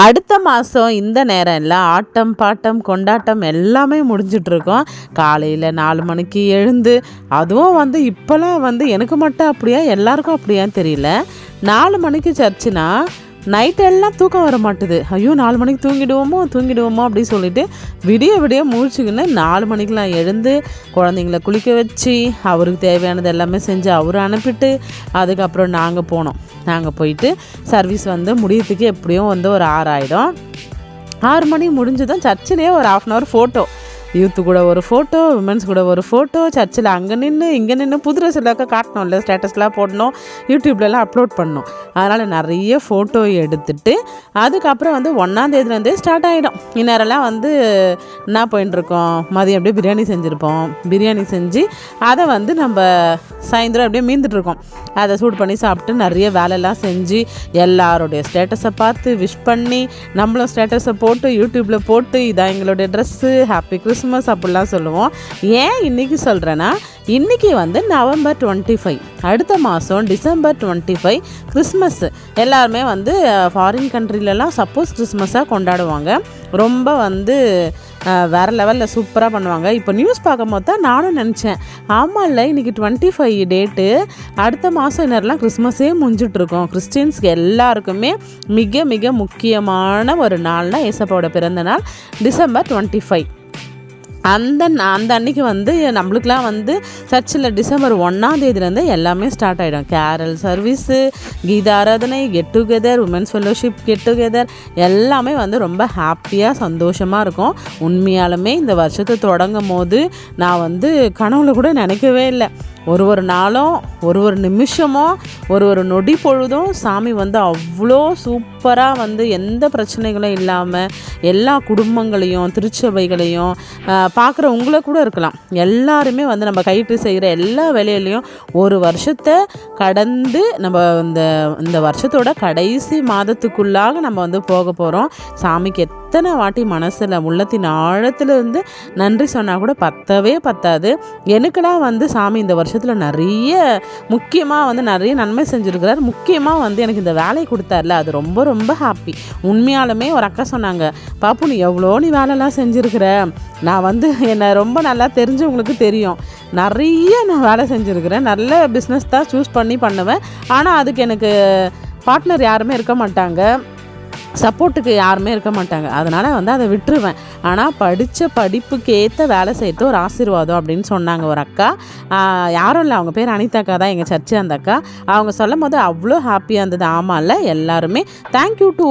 அடுத்த மாதம் இந்த நேரம் எல்லாம் ஆட்டம் பாட்டம் கொண்டாட்டம் எல்லாமே முடிஞ்சிட்ருக்கோம். காலையில் நாலு மணிக்கு எழுந்து அதுவும் வந்து இப்போலாம் வந்து எனக்கு மட்டும் அப்படியா எல்லாருக்கும் அப்படியான்னு தெரியல. நாலு மணிக்கு சர்ச்சுனா நைட்டெல்லாம் தூக்கம் வர மாட்டுது. ஐயோ நாலு மணிக்கு தூங்கிடுவோமோ தூங்கிடுவோமோ அப்படின்னு சொல்லிட்டு விடிய விடிய முழிச்சுக்கின்னு நாலு மணிக்கெலாம் எழுந்து குழந்தைங்கள குளிக்க வச்சு அவருக்கு தேவையானது எல்லாமே செஞ்சு அவர் அனுப்பிட்டு அதுக்கப்புறம் நாங்கள் போனோம். நாங்கள் போயிட்டு சர்வீஸ் வந்து முடியறதுக்கு எப்படியும் வந்து ஒரு ஆறு ஆகிடும் ஆறு மணி முடிஞ்சதும் சர்ச்சிலேயே ஒரு half an hour photo youth கூட ஒரு ஃபோட்டோ உமன்ஸ் கூட ஒரு ஃபோட்டோ சர்ச்சில் அங்கே நின்று இங்கே நின்று புது ட்ரெஸ் காட்டணும் இல்லை ஸ்டேட்டஸ்லாம் போடணும் யூடியூப்லலாம் அப்லோட் பண்ணணும். அதனால் நிறைய ஃபோட்டோ எடுத்துட்டு அதுக்கப்புறம் வந்து ஒன்றாந்தேதிலேருந்தே ஸ்டார்ட் ஆகிடும் இந்நேரம்லாம் வந்து என்ன போயின்ட்டுருக்கோம் மதியம் அப்படியே பிரியாணி செஞ்சுருப்போம். பிரியாணி செஞ்சு அதை வந்து நம்ம சாயந்தரம் அப்படியே மீந்துட்டுருக்கோம் அதை சூட் பண்ணி சாப்பிட்டு நிறைய வேலையெல்லாம் செஞ்சு எல்லாருடைய ஸ்டேட்டஸை பார்த்து விஷ் பண்ணி நம்மளும் ஸ்டேட்டஸை போட்டு யூடியூப்பில் போட்டு இதான் எங்களுடைய ட்ரெஸ்ஸு ஹாப்பி கிறிஸ்மஸ் கிறிஸ்மஸ் அப்படிலாம் சொல்லுவோம். ஏன் இன்றைக்கி சொல்கிறேன்னா இன்றைக்கி வந்து நவம்பர் டுவெண்ட்டி ஃபைவ் அடுத்த மாதம் டிசம்பர் டுவெண்ட்டி ஃபைவ் கிறிஸ்மஸ். எல்லாருமே வந்து ஃபாரின் கண்ட்ரிலலாம் சப்போஸ் கிறிஸ்மஸாக கொண்டாடுவாங்க. ரொம்ப வந்து வேறு லெவலில் சூப்பராக பண்ணுவாங்க. இப்போ நியூஸ் பார்க்கும் போது தான் நானும் நினச்சேன். ஆமாம் இல்லை இன்றைக்கி டுவெண்ட்டி ஃபைவ் டேட்டு அடுத்த மாதம் நேரம்லாம் கிறிஸ்மஸே முடிஞ்சிட்ருக்கோம். கிறிஸ்டின்ஸ்க்கு எல்லாருக்குமே மிக மிக முக்கியமான ஒரு நாள்னால் ஏசப்பாவோட பிறந்த நாள் டிசம்பர் டுவெண்ட்டி ஃபைவ். அந்த அந்த அன்னைக்கு வந்து நம்மளுக்குலாம் வந்து சர்ச்சில் டிசம்பர் ஒன்றாம் தேதியிலேருந்து எல்லாமே ஸ்டார்ட் ஆகிடும் கேரல் சர்வீஸு கீதா ஆராதனை get together women's fellowship get together எல்லாமே வந்து ரொம்ப ஹாப்பியாக சந்தோஷமாக இருக்கும். உண்மையாலுமே இந்த வருஷத்தை தொடங்கும் போது நான் வந்து கனவுல கூட நினைக்கவே இல்லை. ஒரு ஒரு நாளும் ஒரு ஒரு நிமிஷமும் ஒரு ஒரு நொடி பொழுதும் சாமி வந்து அவ்வளோ சூப்பராக வந்து எந்த பிரச்சனைகளும் இல்லாமல் எல்லா குடும்பங்களையும் திருச்சபைகளையும் பார்க்குற உங்களை கூட இருக்கலாம். எல்லாருமே வந்து நம்ம கைட்டு செய்கிற எல்லா வேலையிலையும் ஒரு வருஷத்தை கடந்து நம்ம இந்த இந்த வருஷத்தோட கடைசி மாதத்துக்குள்ளாக நம்ம வந்து போக போகிறோம் சாமிக்கு எத்தனை வாட்டி மனசில் உள்ளத்தின் ஆழத்தில் இருந்து நன்றி சொன்னால் கூட பத்தவே பத்தாது. எனக்கெல்லாம் வந்து சாமி இந்த வருஷத்தில் நிறைய முக்கியமாக வந்து நிறைய நன்மை செஞ்சுருக்கிறார். முக்கியமாக வந்து எனக்கு இந்த வேலையை கொடுத்தாருல. அது ரொம்ப ரொம்ப ஹாப்பி உண்மையாலுமே ஒரு அக்கா சொன்னாங்க பாப்பு நீ எவ்வளோ நீ வேலைலாம் செஞ்சுருக்கிற? நான் வந்து என்னை ரொம்ப நல்லா தெரிஞ்சவங்களுக்கு தெரியும். நிறைய நான் வேலை செஞ்சுருக்கிறேன். நல்ல பிஸ்னஸ் தான் சூஸ் பண்ணி பண்ணுவேன். ஆனால் அதுக்கு எனக்கு பார்ட்னர் யாருமே இருக்க மாட்டாங்க. சப்போர்ட்டுக்கு யாருமே இருக்க மாட்டாங்க. அதனால் வந்து அதை விட்டுருவேன். ஆனால் படித்த படிப்புக்கு ஏற்ற வேலை செய்யறது ஒரு ஆசீர்வாதம் அப்படின்னு சொன்னாங்க ஒரு அக்கா. யாரும் இல்லை. அவங்க பேர் அனிதாக்கா தான் எங்கள் சர்ச்சு அந்த அக்கா. அவங்க சொல்லும் போது அவ்வளோ ஹாப்பியாக இருந்தது. ஆமாம் இல்லை எல்லாருமே தேங்க்யூ டு